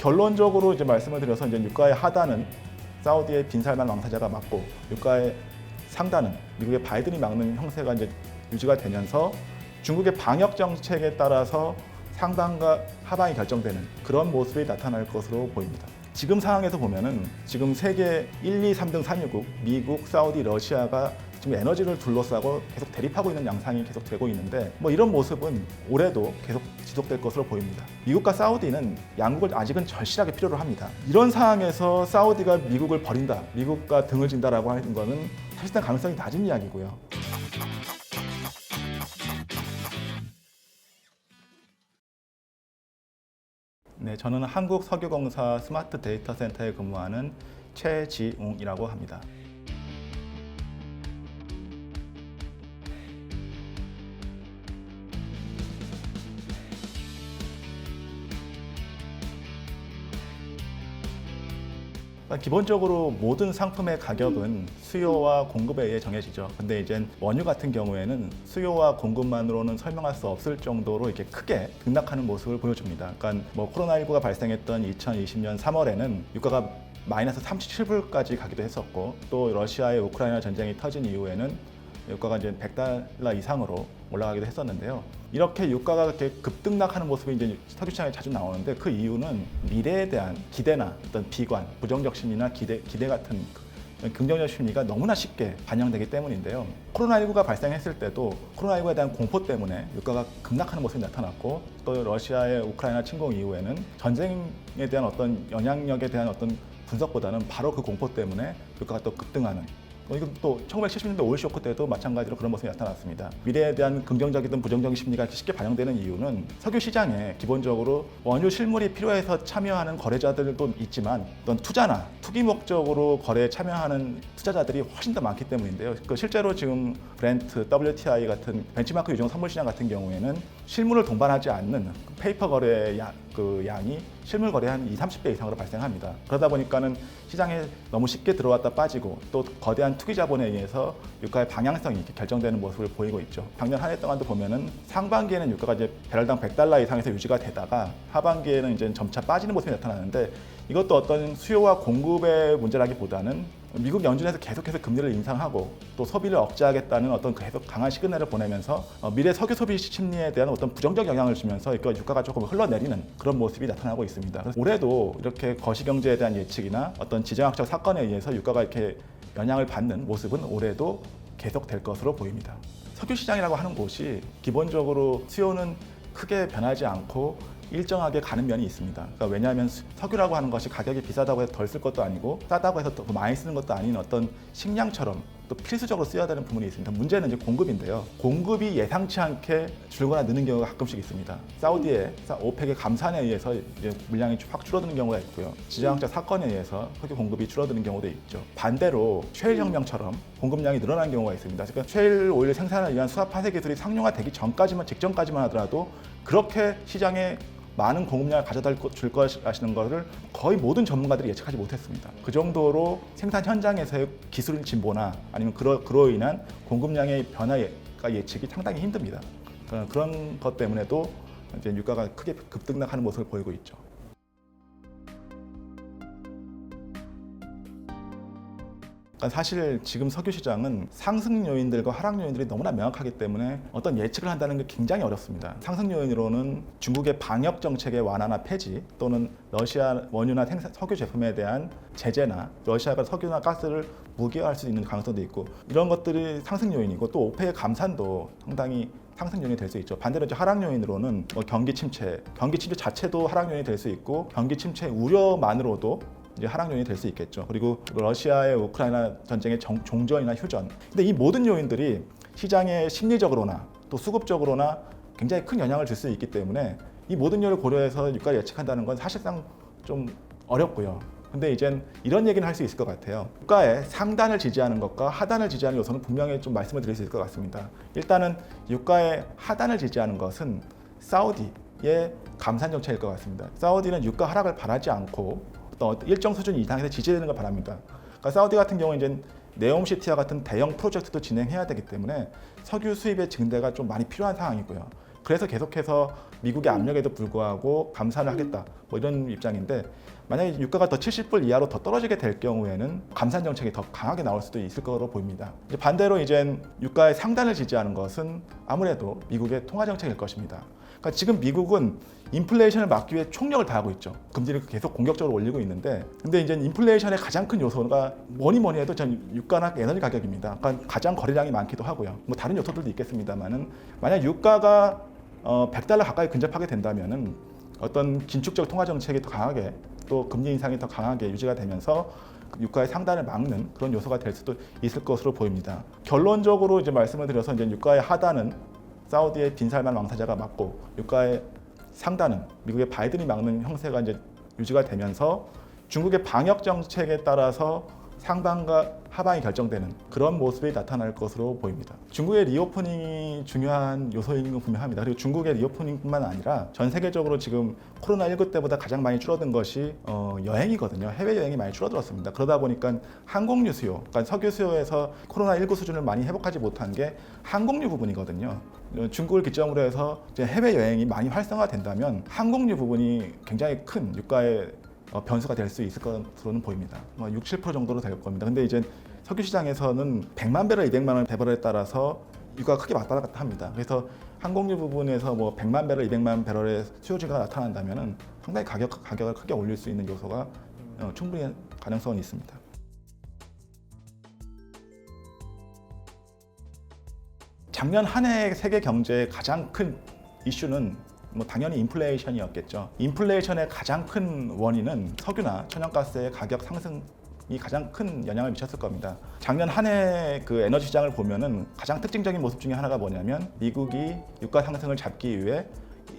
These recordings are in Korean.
결론적으로 이제 말씀을 드려서 이제 유가의 하단은 사우디의 빈살만 왕사자가 맞고 유가의 상단은 미국의 바이든이 막는 형세가 이제 유지가 되면서 중국의 방역 정책에 따라서 상방과 하방이 결정되는 그런 모습이 나타날 것으로 보입니다. 지금 상황에서 보면은 지금 세계 1, 2, 3등 산유국 미국, 사우디, 러시아가 지금 에너지를 둘러싸고 계속 대립하고 있는 양상이 계속 되고 있는데 뭐 이런 모습은 올해도 계속 지속될 것으로 보입니다. 미국과 사우디는 양국을 아직은 절실하게 필요로 합니다. 이런 상황에서 사우디가 미국을 버린다, 미국과 등을 진다라고 하는 거는 사실상 가능성이 낮은 이야기고요. 네, 저는 한국석유공사 스마트 데이터 센터에 근무하는 최지웅이라고 합니다. 기본적으로 모든 상품의 가격은 수요와 공급에 의해 정해지죠. 근데 이제 원유 같은 경우에는 수요와 공급만으로는 설명할 수 없을 정도로 이렇게 크게 등락하는 모습을 보여줍니다. 그러니까 뭐 코로나19가 발생했던 2020년 3월에는 유가가 마이너스 37불까지 가기도 했었고 또 러시아의 우크라이나 전쟁이 터진 이후에는 유가가 이제 100달러 이상으로 올라가기도 했었는데요. 이렇게 유가가 그렇게 급등락하는 모습이 이제 석유 시장에 자주 나오는데 그 이유는 미래에 대한 기대나 어떤 비관, 부정적 심리나 기대, 기대 같은 그 긍정적 심리가 너무나 쉽게 반영되기 때문인데요. 코로나19가 발생했을 때도 코로나19에 대한 공포 때문에 유가가 급락하는 모습이 나타났고 또 러시아의 우크라이나 침공 이후에는 전쟁에 대한 어떤 영향력에 대한 어떤 분석보다는 바로 그 공포 때문에 유가가 또 급등하는 어, 이건 또 1970년대 오일 쇼크 때도 마찬가지로 그런 모습이 나타났습니다. 미래에 대한 긍정적이든 부정적인 심리가 쉽게 반영되는 이유는 석유 시장에 기본적으로 원유 실물이 필요해서 참여하는 거래자들도 있지만 어떤 투자나 투기 목적으로 거래에 참여하는 투자자들이 훨씬 더 많기 때문인데요. 그 실제로 지금 브렌트, WTI 같은 벤치마크 유정 선물 시장 같은 경우에는 실물을 동반하지 않는 그 페이퍼 거래 양, 그 양이 실물 거래 한 2, 30배 이상으로 발생합니다. 그러다 보니까는 시장에 너무 쉽게 들어왔다 빠지고 또 거대한 투기 자본에 의해서 유가의 방향성이 이렇게 결정되는 모습을 보이고 있죠. 작년 한 해 동안도 보면은 상반기에는 유가가 이제 배럴당 100달러 이상에서 유지가 되다가 하반기에는 이제 점차 빠지는 모습이 나타나는데 이것도 어떤 수요와 공급의 문제라기보다는 미국 연준에서 계속해서 금리를 인상하고 또 소비를 억제하겠다는 어떤 계속 강한 시그널을 보내면서 어, 미래 석유 소비 심리에 대한 어떤 부정적 영향을 주면서 그러니까 유가가 조금 흘러내리는 그런 모습이 나타나고 있습니다. 올해도 이렇게 거시경제에 대한 예측이나 어떤 지정학적 사건에 의해서 유가가 이렇게 영향을 받는 모습은 올해도 계속될 것으로 보입니다. 석유 시장이라고 하는 곳이 기본적으로 수요는 크게 변하지 않고 일정하게 가는 면이 있습니다. 그러니까 왜냐하면 수- 석유라고 하는 것이 가격이 비싸다고 해서 덜 쓸 것도 아니고 싸다고 해서 더 많이 쓰는 것도 아닌 어떤 식량처럼 또 필수적으로 써야 되는 부분이 있습니다. 문제는 이제 공급인데요. 공급이 예상치 않게 줄거나 느는 경우가 가끔씩 있습니다. 사우디의 사- 오펙의 감산에 의해서 이제 물량이 확 줄어드는 경우가 있고요. 지정학적 사건에 의해서 석유 공급이 줄어드는 경우도 있죠. 반대로 쉐일 혁명처럼 공급량이 늘어나는 경우가 있습니다. 그러니까 쉐일 오일 생산을 위한 수압 파쇄 기술이 상용화되기 전까지만 직전까지만 하더라도 그렇게 시장에 많은 공급량을 가져다 줄 것이라는 것을 거의 모든 전문가들이 예측하지 못했습니다. 그 정도로 생산 현장에서의 기술 진보나 아니면 그로, 그로 인한 공급량의 변화가 예측이 상당히 힘듭니다. 그런 것 때문에도 이제 유가가 크게 급등락하는 모습을 보이고 있죠. 그러니까 사실 지금 석유 시장은 상승 요인들과 하락 요인들이 너무나 명확하기 때문에 어떤 예측을 한다는 게 굉장히 어렵습니다. 상승 요인으로는 중국의 방역 정책의 완화나 폐지 또는 러시아 원유나 생산, 석유 제품에 대한 제재나 러시아가 석유나 가스를 무기화할 수 있는 가능성도 있고 이런 것들이 상승 요인이고 또 오페의 감산도 상당히 상승 요인이 될 수 있죠. 반대로 이제 하락 요인으로는 뭐 경기 침체, 경기 침체 자체도 하락 요인이 될 수 있고 경기 침체 우려만으로도 하락 요인이 될 수 있겠죠. 그리고 러시아의 우크라이나 전쟁의 정- 종전이나 휴전. 근데 이 모든 요인들이 시장에 심리적으로나 또 수급적으로나 굉장히 큰 영향을 줄 수 있기 때문에 이 모든 요인을 고려해서 유가를 예측한다는 건 사실상 좀 어렵고요. 근데 이젠 이런 얘기는 할 수 있을 것 같아요. 유가의 상단을 지지하는 것과 하단을 지지하는 요소는 분명히 좀 말씀을 드릴 수 있을 것 같습니다. 일단은 유가의 하단을 지지하는 것은 사우디의 감산 정책일 것 같습니다. 사우디는 유가 하락을 바라지 않고 어떤 일정 수준 이상에서 지지되는 걸 바랍니다. 그러니까 사우디 같은 경우 이제 네옴시티와 같은 대형 프로젝트도 진행해야 되기 때문에 석유 수입의 증대가 좀 많이 필요한 상황이고요. 그래서 계속해서 미국의 압력에도 불구하고 감산을 하겠다. 뭐 이런 입장인데 만약에 유가가 더 70불 이하로 더 떨어지게 될 경우에는 감산 정책이 더 강하게 나올 수도 있을 거로 보입니다. 반대로 이제 유가의 상단을 지지하는 것은 아무래도 미국의 통화 정책일 것입니다. 그러니까 지금 미국은 인플레이션을 막기 위해 총력을 다하고 있죠. 금리를 계속 공격적으로 올리고 있는데, 근데 이제 인플레이션의 가장 큰 요소가 뭐니 뭐니 해도 전 유가나 에너지 가격입니다. 그러니까 가장 거래량이 많기도 하고요. 뭐 다른 요소들도 있겠습니다만은 만약 유가가 어, 100달러 가까이 근접하게 된다면은 어떤 긴축적 통화 정책이 더 강하게 또 금리 인상이 더 강하게 유지가 되면서 유가의 상단을 막는 그런 요소가 될 수도 있을 것으로 보입니다. 결론적으로 이제 말씀을 드려서 이제 유가의 하단은 사우디의 빈살만 왕세자가 막고 유가의 상단은 미국의 바이든이 막는 형세가 이제 유지가 되면서 중국의 방역 정책에 따라서 상반과 하반이 결정되는 그런 모습이 나타날 것으로 보입니다. 중국의 리오프닝이 중요한 요소인 건 분명합니다. 그리고 중국의 리오프닝뿐만 아니라 전 세계적으로 지금 코로나19 때보다 가장 많이 줄어든 것이 어, 여행이거든요. 해외 여행이 많이 줄어들었습니다. 그러다 보니까 항공유 수요, 그러니까 석유 수요에서 코로나19 수준을 많이 회복하지 못한 게 항공유 부분이거든요. 어, 중국을 기점으로 해서 이제 해외 여행이 많이 활성화된다면 항공유 부분이 굉장히 큰 유가의 어, 변수가 될 수 있을 것으로는 보입니다. 뭐 6, 7% 정도로 될 겁니다. 근데 이제 석유 시장에서는 100만 배럴, 200만 원 배럴에 따라서 유가가 크게 왔다 갔다 합니다. 그래서 항공유 부분에서 뭐 100만 배럴, 200만 배럴의 수요 증가가 나타난다면은 상당히 가격 가격을 크게 올릴 수 있는 요소가 어, 충분히 가능성은 있습니다. 작년 한 해 세계 경제의 가장 큰 이슈는 뭐 당연히 인플레이션이었겠죠. 인플레이션의 가장 큰 원인은 석유나 천연가스의 가격 상승 이 가장 큰 영향을 미쳤을 겁니다. 작년 한 해 그 에너지 시장을 보면은 가장 특징적인 모습 중에 하나가 뭐냐면 미국이 유가 상승을 잡기 위해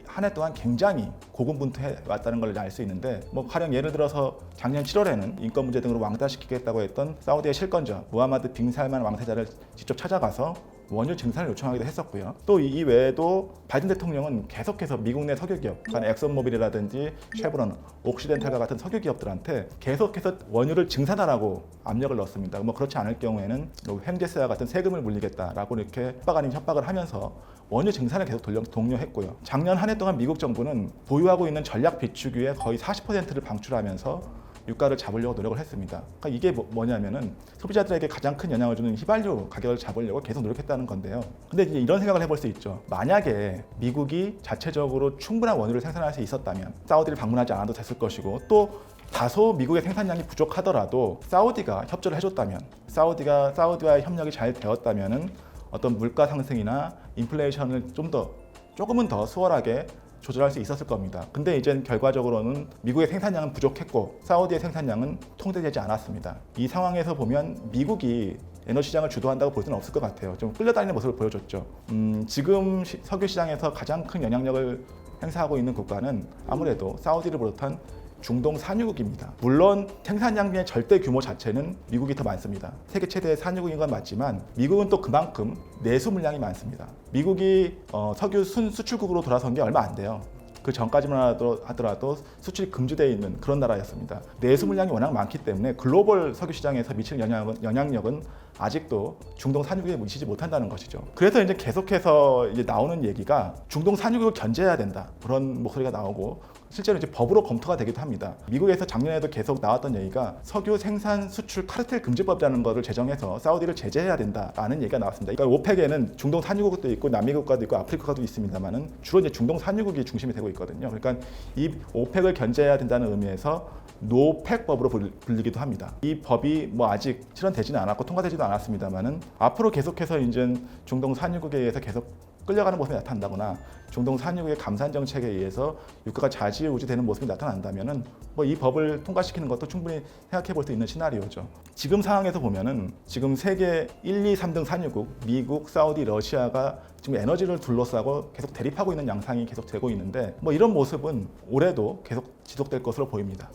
한 해 동안 굉장히 고군분투해 왔다는 걸 알 수 있는데 뭐 가령 예를 들어서 작년 7월에는 인권 문제 등으로 왕따시키겠다고 했던 사우디의 실권자 무하마드 빙 살만 왕세자를 직접 찾아가서 원유 증산을 요청하기도 했었고요. 또 이 외에도 바이든 대통령은 계속해서 미국 내 석유 기업, 그러니까 엑선모빌이라든지 쉐브론, 옥시덴탈과 같은 석유 기업들한테 계속해서 원유를 증산하라고 압력을 넣었습니다. 뭐 그렇지 않을 경우에는 횡재세와 같은 세금을 물리겠다라고 이렇게 협박 아닌 협박을 하면서 원유 증산을 계속 돌려, 독려했고요. 작년 한 해 동안 미국 정부는 보유하고 있는 전략 비축유의 거의 40%를 방출하면서 유가를 잡으려고 노력을 했습니다. 그러니까 이게 뭐, 냐면은 소비자들에게 가장 큰 영향을 주는 휘발유 가격을 잡으려고 계속 노력했다는 건데요. 근데 이제 이런 생각을 해볼 수 있죠. 만약에 미국이 자체적으로 충분한 원유를 생산할 수 있었다면 사우디를 방문하지 않아도 됐을 것이고 또 다소 미국의 생산량이 부족하더라도 사우디가 협조를 해줬다면 사우디가 사우디와의 협력이 잘 되었다면은 어떤 물가 상승이나 인플레이션을 좀 더 조금은 더 수월하게 조절할 수 있었을 겁니다. 근데 이제 결과적으로는 미국의 생산량은 부족했고 사우디의 생산량은 통제되지 않았습니다. 이 상황에서 보면 미국이 에너지 시장을 주도한다고 볼 수는 없을 것 같아요. 좀 끌려다니는 모습을 보여줬죠. 음, 지금 시- 석유 시장에서 가장 큰 영향력을 행사하고 있는 국가는 아무래도 사우디를 비롯한 중동 산유국입니다. 물론 생산량의 절대 규모 자체는 미국이 더 많습니다. 세계 최대의 산유국인 건 맞지만 미국은 또 그만큼 내수 물량이 많습니다. 미국이 어, 석유 순 수출국으로 돌아선 게 얼마 안 돼요. 그 전까지만 하더라도- 수출이 금지되어 있는 그런 나라였습니다. 내수 물량이 워낙 많기 때문에 글로벌 석유 시장에서 미칠 영향은, 영향력은 아직도 중동 산유국에 미치지 못한다는 것이죠. 그래서 이제 계속해서 이제 나오는 얘기가 중동 산유국을 견제해야 된다 그런 목소리가 나오고 실제로 이제 법으로 검토가 되기도 합니다. 미국에서 작년에도 계속 나왔던 얘기가 석유 생산 수출 카르텔 금지법이라는 것을 제정해서 사우디를 제재해야 된다라는 얘기가 나왔습니다. 그러니까 오펙에는 중동 산유국도 있고 남미 국가도 있고 아프리카 국가도 있습니다만은 주로 이제 중동 산유국이 중심이 되고 있거든요. 그러니까 이 오펙을 견제해야 된다는 의미에서 노펙법으로 불- 불리기도 합니다. 이 법이 뭐 아직 실현되지는 않았고 통과되지도 않았습니다만은 앞으로 계속해서 이제 중동 산유국에 의해서 계속 끌려가는 모습이 나타난다거나 중동 산유국의 감산 정책에 의해서 유가가 좌지우지되는 모습이 나타난다면은 뭐 이 법을 통과시키는 것도 충분히 생각해 볼 수 있는 시나리오죠. 지금 상황에서 보면은 지금 세계 1, 2, 3등 산유국 미국, 사우디, 러시아가 지금 에너지를 둘러싸고 계속 대립하고 있는 양상이 계속 되고 있는데 뭐 이런 모습은 올해도 계속 지속될 것으로 보입니다.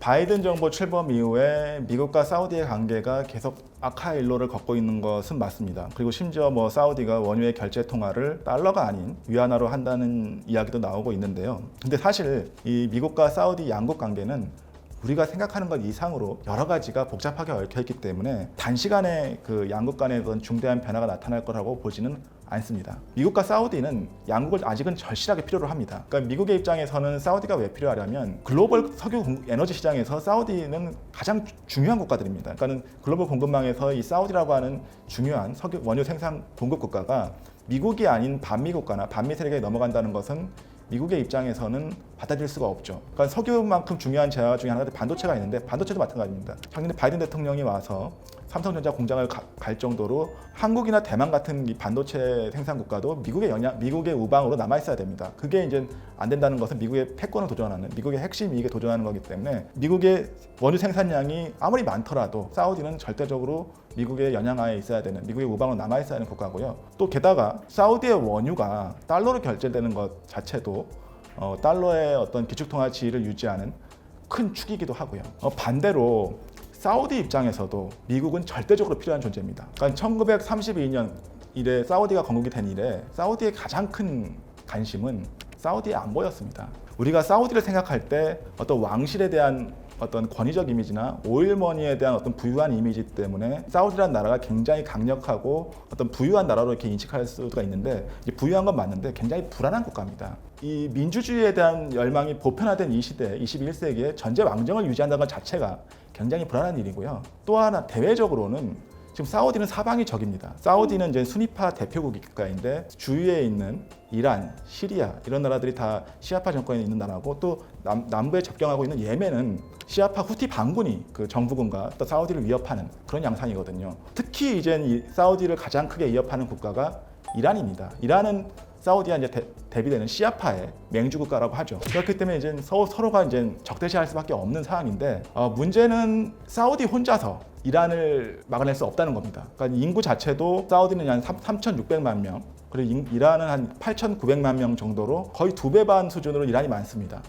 바이든 정부 출범 이후에 미국과 사우디의 관계가 계속 악화 일로를 걷고 있는 것은 맞습니다. 그리고 심지어 뭐 사우디가 원유의 결제 통화를 달러가 아닌 위안화로 한다는 이야기도 나오고 있는데요. 근데 사실 이 미국과 사우디 양국 관계는 우리가 생각하는 것 이상으로 여러 가지가 복잡하게 얽혀 있기 때문에 단시간에 그 양국 간의 어떤 중대한 변화가 나타날 거라고 보지는 않습니다. 미국과 사우디는 양국을 아직은 절실하게 필요로 합니다. 그러니까 미국의 입장에서는 사우디가 왜 필요하냐면 글로벌 석유 공- 에너지 시장에서 사우디는 가장 주- 중요한 국가들입니다. 그러니까는 글로벌 공급망에서 이 사우디라고 하는 중요한 석유 원유 생산 공급 국가가 미국이 아닌 반미 국가나 반미 세력에 넘어간다는 것은 미국의 입장에서는 받아들일 수가 없죠. 그러니까 석유만큼 중요한 재화 중에 하나가 반도체가 있는데 반도체도 마찬가지입니다. 작년에 바이든 대통령이 와서 삼성전자 공장을 가- 갈 정도로 한국이나 대만 같은 이 반도체 생산 국가도 미국의 영향, 미국의 우방으로 남아 있어야 됩니다. 그게 이제 안 된다는 것은 미국의 패권을 도전하는, 미국의 핵심 이익에 도전하는 거기 때문에 미국의 원유 생산량이 아무리 많더라도 사우디는 절대적으로 미국의 영향하에 있어야 되는, 미국의 우방으로 남아 있어야 하는 국가고요. 또 게다가 사우디의 원유가 달러로 결제되는 것 자체도 어, 달러의 어떤 기축통화 지위를 유지하는 큰 축이기도 하고요. 어, 반대로 사우디 입장에서도 미국은 절대적으로 필요한 존재입니다. 그러니까 1932년 이래 사우디가 건국이 된 이래 사우디의 가장 큰 관심은 사우디의 안보였습니다. 우리가 사우디를 생각할 때 어떤 왕실에 대한 어떤 권위적 이미지나 오일머니에 대한 어떤 부유한 이미지 때문에 사우디라는 나라가 굉장히 강력하고 어떤 부유한 나라로 이렇게 인식할 수가 있는데 부유한 건 맞는데 굉장히 불안한 국가입니다. 이 민주주의에 대한 열망이 보편화된 이 시대, 21세기에 전제 왕정을 유지한다는 것 자체가 굉장히 불안한 일이고요. 또 하나 대외적으로는 지금 사우디는 사방이 적입니다. 사우디는 이제 순위파 대표국 국가인데 주위에 있는 이란, 시리아 이런 나라들이 다 시아파 정권에 있는 나라고 또 남, 남부에 접경하고 있는 예멘은 시아파 후티 반군이 그 정부군과 또 사우디를 위협하는 그런 양상이거든요. 특히 이제 이 사우디를 가장 크게 위협하는 국가가 이란입니다. 이란은 사우디와 이제 대, 대비되는 시아파의 맹주 국가라고 하죠. 그렇기 때문에 이제 서로, 서로가 이제 적대시할 수밖에 없는 상황인데 어, 문제는 사우디 혼자서 이란을 막아낼 수 없다는 겁니다. 그러니까 인구 자체도 사우디는 한 3,600만 명, 그리고 인- 이란은 한 8,900만 명 정도로 거의 두 배 반 수준으로 이란이 많습니다.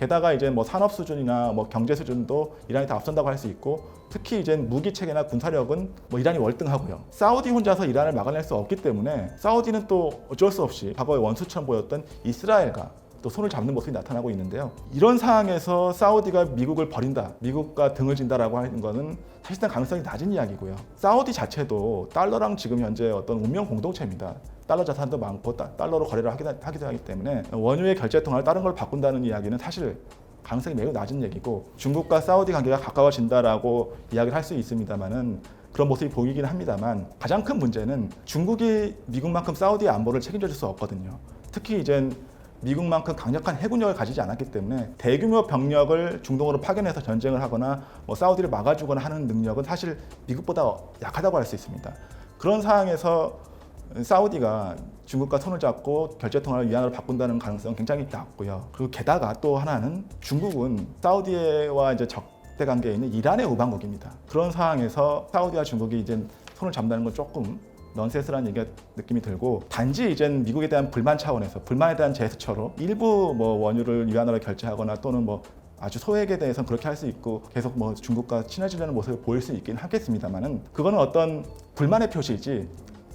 게다가 이제 뭐 산업 수준이나 뭐 경제 수준도 이란이 다 앞선다고 할 수 있고 특히 이제 무기 체계나 군사력은 뭐 이란이 월등하고요. 사우디 혼자서 이란을 막아낼 수 없기 때문에 사우디는 또 어쩔 수 없이 과거의 원수처럼 보였던 이스라엘과 또 손을 잡는 모습이 나타나고 있는데요. 이런 상황에서 사우디가 미국을 버린다, 미국과 등을 진다라고 하는 거는 사실상 가능성이 낮은 이야기고요. 사우디 자체도 달러랑 지금 현재 어떤 운명 공동체입니다. 달러 자산도 많고 다- 달러로 거래를 하기도, 하기 때문에 원유의 결제 통화를 다른 걸 바꾼다는 이야기는 사실 가능성이 매우 낮은 얘기고 중국과 사우디 관계가 가까워진다라고 이야기를 할 수 있습니다만은 그런 모습이 보이긴 합니다만 가장 큰 문제는 중국이 미국만큼 사우디의 안보를 책임져 줄 수 없거든요. 특히 이젠 미국만큼 강력한 해군력을 가지지 않았기 때문에 대규모 병력을 중동으로 파견해서 전쟁을 하거나 뭐 사우디를 막아주거나 하는 능력은 사실 미국보다 약하다고 할 수 있습니다. 그런 상황에서 사우디가 중국과 손을 잡고 결제 통화를 위안으로 바꾼다는 가능성은 굉장히 낮고요. 그리고 게다가 또 하나는 중국은 사우디와 이제 적대 관계에 있는 이란의 우방국입니다. 그런 상황에서 사우디와 중국이 이제 손을 잡는다는 건 조금 넌센스라는 얘기가 느낌이 들고 단지 이젠 미국에 대한 불만 차원에서 불만에 대한 제스처로 일부 뭐 원유를 위안으로 결제하거나 또는 뭐 아주 소액에 대해서는 그렇게 할 수 있고 계속 뭐 중국과 친해지려는 모습을 보일 수 있긴 하겠습니다만은 그거는 어떤 불만의 표시이지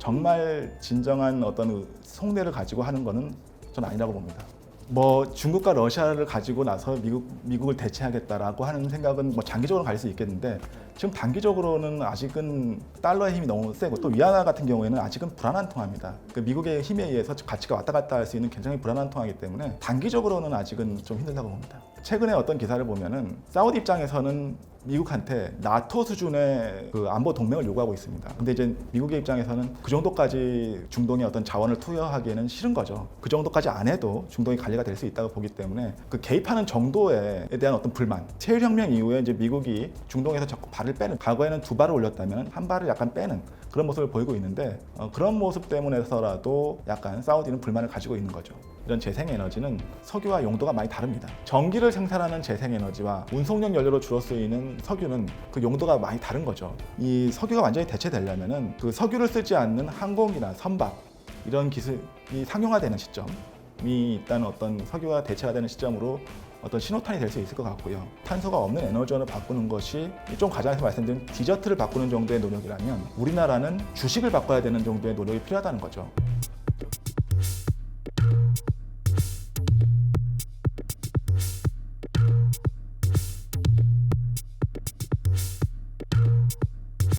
정말 진정한 어떤 속내를 가지고 하는 거는 저는 아니라고 봅니다. 뭐 중국과 러시아를 가지고 나서 미국 미국을 대체하겠다라고 하는 생각은 뭐 장기적으로 갈 수 있겠는데 지금 단기적으로는 아직은 달러의 힘이 너무 세고 또 위안화 같은 경우에는 아직은 불안한 통화입니다. 그 미국의 힘에 의해서 가치가 왔다 갔다 할 수 있는 굉장히 불안한 통화이기 때문에 단기적으로는 아직은 좀 힘들다고 봅니다. 최근에 어떤 기사를 보면은 사우디 입장에서는 미국한테 나토 수준의 그 안보 동맹을 요구하고 있습니다. 근데 이제 미국의 입장에서는 그 정도까지 중동에 어떤 자원을 투여하기에는 싫은 거죠. 그 정도까지 안 해도 중동이 관리가 될 수 있다고 보기 때문에 그 개입하는 정도에 대한 어떤 불만. 체일 혁명 이후에 이제 미국이 중동에서 자꾸 발을 빼는 과거에는 두 발을 올렸다면 한 발을 약간 빼는 그런 모습을 보이고 있는데 어, 그런 모습 때문에서라도 약간 사우디는 불만을 가지고 있는 거죠. 이런 재생에너지는 석유와 용도가 많이 다릅니다. 전기를 생산하는 재생에너지와 운송용 연료로 주로 쓰이는 석유는 그 용도가 많이 다른 거죠. 이 석유가 완전히 대체되려면은 그 석유를 쓰지 않는 항공이나 선박 이런 기술이 상용화되는 시점 이 있다는 어떤 석유가 대체가 되는 시점으로 어떤 신호탄이 될 수 있을 것 같고요. 탄소가 없는 에너지원을 바꾸는 것이 좀 과정에서 말씀드린 디저트를 바꾸는 정도의 노력이라면 우리나라는 주식을 바꿔야 되는 정도의 노력이 필요하다는 거죠.